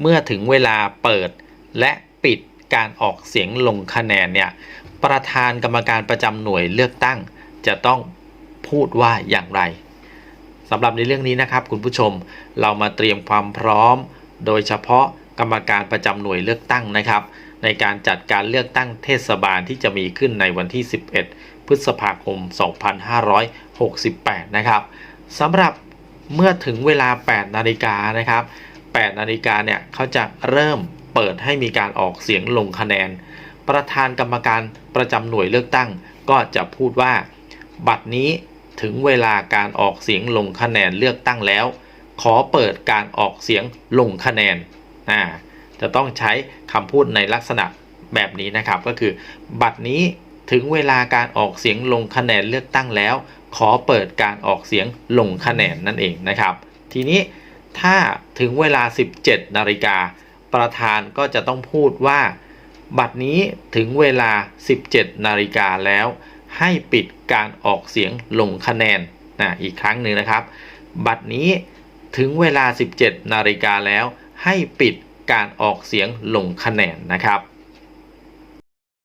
เมื่อถึงเวลาเปิดและปิดการออกเสียงลงคะแนนเนี่ยประธานกรรมการประจำหน่วยเลือกตั้ง จะต้องพูดว่าอย่างไรสำหรับในเรื่องนี้นะครับ คุณผู้ชมเรามาเตรียมความพร้อม โดยเฉพาะกรรมการประจำหน่วยเลือกตั้งนะครับ ในการจัดการเลือกตั้งเทศบาลที่จะมีขึ้นในวันที่ 11 พฤษภาคม 2568 นะครับสำหรับเมื่อถึงเวลา 8 นาฬิกานะครับ 8นาฬิกาเนี่ยเขาจะเริ่มเปิดให้มีการออกเสียงลงคะแนน ประธานกรรมการประจำหน่วยเลือกตั้ง ก็จะพูดว่า บัตรนี้ถึงเวลาการออกเสียงลงคะแนนเลือกตั้งแล้ว ขอเปิดการออกเสียงลงคะแนนอ่าจะต้องใช้คำพูดในลักษณะแบบนี้นะครับ ก็คือ บัตรนี้ถึงเวลาการออกเสียงลงคะแนนเลือกตั้งแล้ว ขอเปิดการออกเสียงลงคะแนนนั่นเองนะครับ ทีนี้ ถ้าถึงเวลา 17 นาฬิกา ประธานก็จะต้องพูดว่า บัตรนี้ถึงเวลา 17 นาฬิกาแล้ว ให้ปิดการออกเสียงลงคะแนนนะอีกครั้งหนึ่งนะครับ บัตรนี้ถึงเวลา 17 นาฬิกาแล้ว ให้ปิดการออกเสียงลงคะแนนนะครับ